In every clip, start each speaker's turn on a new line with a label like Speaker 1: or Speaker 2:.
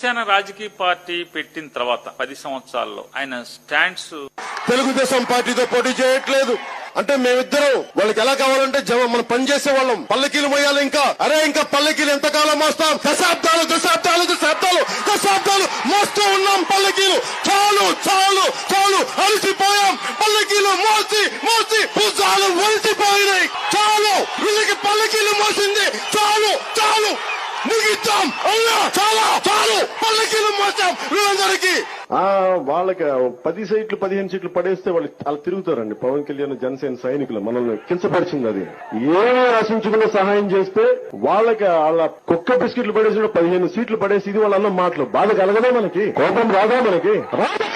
Speaker 1: జనసేన రాజకీయ పార్టీ పెట్టిన తర్వాత పది సంవత్సరాల్లో ఆయన స్టాండ్స్
Speaker 2: తెలుగుదేశం పార్టీతో పోటీ చేయట్లేదు. అంటే మేమిద్దరం వాళ్ళకి ఎలా కావాలంటే జమ మనం పనిచేసే వాళ్ళం. పల్లకీలు మోయాలి ఇంకా. అరే ఇంకా పల్లకీలు ఎంతకాలం మోస్తాం? దశాబ్దాలు దశాబ్దాలు దశాబ్దాలు మోస్తూ ఉన్నాం పల్లకీలు చాలు చాలు చాలు అలసిపోయాం పల్లకీలు మోసి మోసి భుజాలు వలిసిపోయినాయి చాలు వీళ్ళకి పల్లకీలు మోసింది చాలు చాలు అవునా చాలా! చాలు! పల్లకీలు వీళ్ళందరికీ!
Speaker 3: వాళ్ళకి పది సీట్లు పదిహేను సీట్లు పడేస్తే వాళ్ళు అలా తిరుగుతారండి. పవన్ కళ్యాణ్ జనసేన సైనికులు మనల్ని కించపరిచింది అది. ఏమీ ఆశించకుండా సహాయం చేస్తే వాళ్ళకి వాళ్ళ కుక్క బిస్కెట్లు పడేసి పదిహేను సీట్లు పడేసి ఇది వాళ్ళ అన్న మాటలు. బాధ కలగదా మనకి? కోపం రాదా మనకి? రాదా?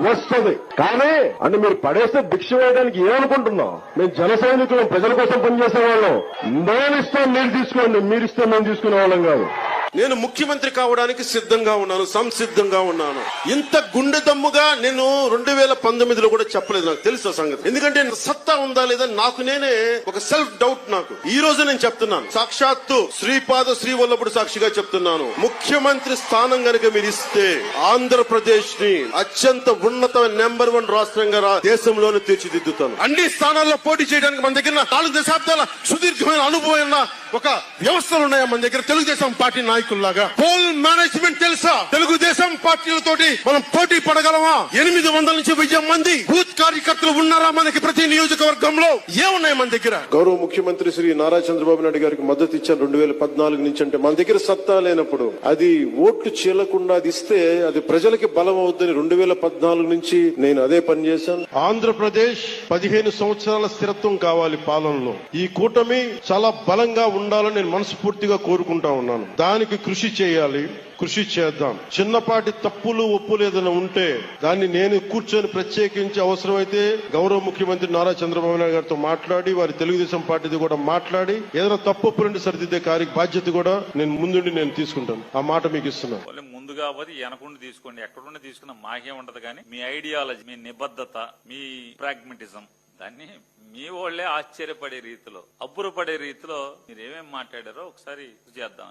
Speaker 3: వస్తుంది. కానీ అంటే మీరు పడేస్తే భిక్ష వేయడానికి ఏమనుకుంటున్నాం మేము జన సైనికులం ప్రజల కోసం పనిచేసే వాళ్ళం. మేము ఇస్తాం మీరు తీసుకోండి. మీరు ఇస్తే మేము తీసుకునే వాళ్ళం కాదు.
Speaker 2: నేను ముఖ్యమంత్రి కావడానికి సిద్ధంగా ఉన్నాను సంసిద్ధంగా ఉన్నాను. ఇంత గుండె దమ్ముగా నేను రెండు వేల పంతొమ్మిదిలో కూడా చెప్పలేదు నాకు తెలుసు సంగతి. ఎందుకంటే సత్తా ఉందా లేదా నాకు నేనే ఒక సెల్ఫ్ డౌట్ నాకు. ఈ రోజు నేను చెప్తున్నాను. సాక్షాత్తు శ్రీపాద శ్రీ వల్లభుడు సాక్షిగా చెప్తున్నాను. ముఖ్యమంత్రి స్థానం గనుక మీరు ఇస్తే ఆంధ్రప్రదేశ్ని అత్యంత ఉన్నత నెంబర్ వన్ రాష్ట్రంగా దేశంలోనే తీర్చిదిద్దుతాను. అన్ని స్థానాల్లో పోటీ చేయడానికి మన దగ్గర నాలుగు దశాబ్దాల సుదీర్ఘమైన అనుభవం ఒక వ్యవస్థలు ఉన్నాయి మన దగ్గర? తెలుగుదేశం పార్టీ నాయకుల్లాగా. పోల్ మేనేజ్మెంట్ తెలుసా? తెలుగుదేశం పార్టీలతోటి మనం పోటీ పడగలమా? ఎనిమిది వందల నుంచి వెయ్యి మంది బూత్ కార్యకర్తలు ఉన్నారా మనకి ప్రతి నియోజకవర్గంలో? ఏమున్నాయి మన దగ్గర? గౌరవ ముఖ్యమంత్రి శ్రీ నారా చంద్రబాబు నాయుడు గారికి మద్దతు ఇచ్చాను రెండు వేల పద్నాలుగు నుంచి అంటే మన దగ్గర సత్తా లేనప్పుడు. అది ఓట్లు చీలకుండా అది ఇస్తే అది ప్రజలకి బలం అవుద్దని రెండు వేల పద్నాలుగు నుంచి నేను అదే పని చేశాను. ఆంధ్రప్రదేశ్ పదిహేను సంవత్సరాల స్థిరత్వం కావాలి పాలనలో. ఈ కూటమి చాలా బలంగా ఉండాలని నేను మనస్ఫూర్తిగా కోరుకుంటా ఉన్నాను. దానికి కృషి చేయాలి కృషి చేద్దాం. చిన్నపాటి తప్పులు ఒప్పులు ఏదైనా ఉంటే దాన్ని నేను కూర్చొని ప్రత్యేకించి అవసరమైతే గౌరవ ముఖ్యమంత్రి నారా చంద్రబాబు నాయుడు గారితో మాట్లాడి వారి తెలుగుదేశం పార్టీది కూడా మాట్లాడి ఏదైనా తప్పు ఒప్పులుంటే సరిదిద్దే కార్య బాధ్యత కూడా నేను ముందుండి నేను తీసుకుంటాను. ఆ మాట మీకు ఇస్తున్నాను
Speaker 1: ముందుగా అవ్వదు వెనకుండి తీసుకోండి. ఎక్కడుండి తీసుకున్న మాకేం ఉండదు కానీ మీ ఐడియాలజీ మీ నిబద్ధత మీ ప్రాగ్మెటిజం దాన్ని మీ వాళ్ళే ఆశ్చర్యపడే రీతిలో అబ్బురపడే రీతిలో మీరు ఏమేమి మాట్లాడారో ఒకసారి చేద్దాం